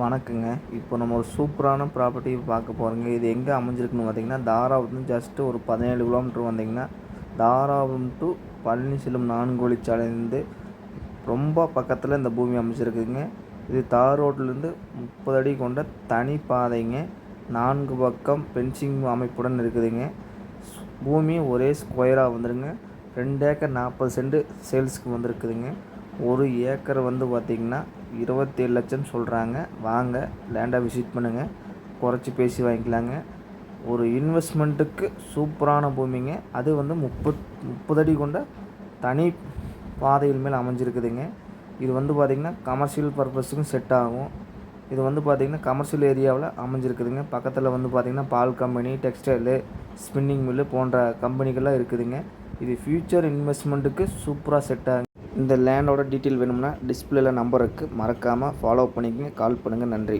வணக்கங்க. இப்போ நம்ம ஒரு சூப்பரான ப்ராப்பர்ட்டி பார்க்க போகிறோங்க இது எங்கே அமைஞ்சிருக்குன்னு பார்த்தீங்கன்னா தாராபுரம் ஜஸ்ட்டு ஒரு பதினேழு கிலோமீட்டர் வந்தீங்கன்னா தாராபுரம் டு பழனி செல்லும் நான்கு ரொம்ப பக்கத்தில் இந்த பூமி அமைச்சிருக்குதுங்க இது தார் ரோட்லேருந்து முப்பது அடி கொண்ட தனி பாதைங்க. நான்கு பக்கம் பென்சிங் அமைப்புடன் இருக்குதுங்க. பூமி ஒரே ஸ்கொயராக வந்துடுங்க ரெண்டு ஏக்கர் நாற்பது சென்ட் சேல்ஸுக்கு வந்திருக்குதுங்க. ஒரு ஏக்கர் வந்து பார்த்திங்கன்னா இருபத்தேழு லட்சம் சொல்கிறாங்க வாங்க லேண்டாக விசிட் பண்ணுங்கள் குறைச்சி பேசி வாங்கிக்கலாங்க. ஒரு இன்வெஸ்ட்மெண்ட்டுக்கு சூப்பரான பூமிங்க. அது வந்து முப்பத் முப்பது அடி கொண்ட தனி பாதையில் மேல் அமைஞ்சிருக்குதுங்க. இது வந்து பார்த்திங்கன்னா கமர்ஷியல் பர்பஸுக்கும் செட் ஆகும். இது வந்து பார்த்திங்கன்னா கமர்ஷியல் ஏரியாவில் அமைஞ்சிருக்குதுங்க. பக்கத்தில் வந்து பார்த்திங்கன்னா பால் கம்பெனி டெக்ஸ்டைலு ஸ்பின்னிங் மில்லு போன்ற கம்பெனிகள்லாம் இருக்குதுங்க. இது ஃப்யூச்சர் இன்வெஸ்ட்மெண்ட்டுக்கு சூப்பராக செட் ஆகும் இந்த லேண்டோட டீட்டெயில் வேணும்னா டிஸ்பிளேல நம்பர் இருக்குது மறக்காமல் ஃபாலோ பண்ணிக்கங்க கால் பண்ணுங்கள் நன்றி.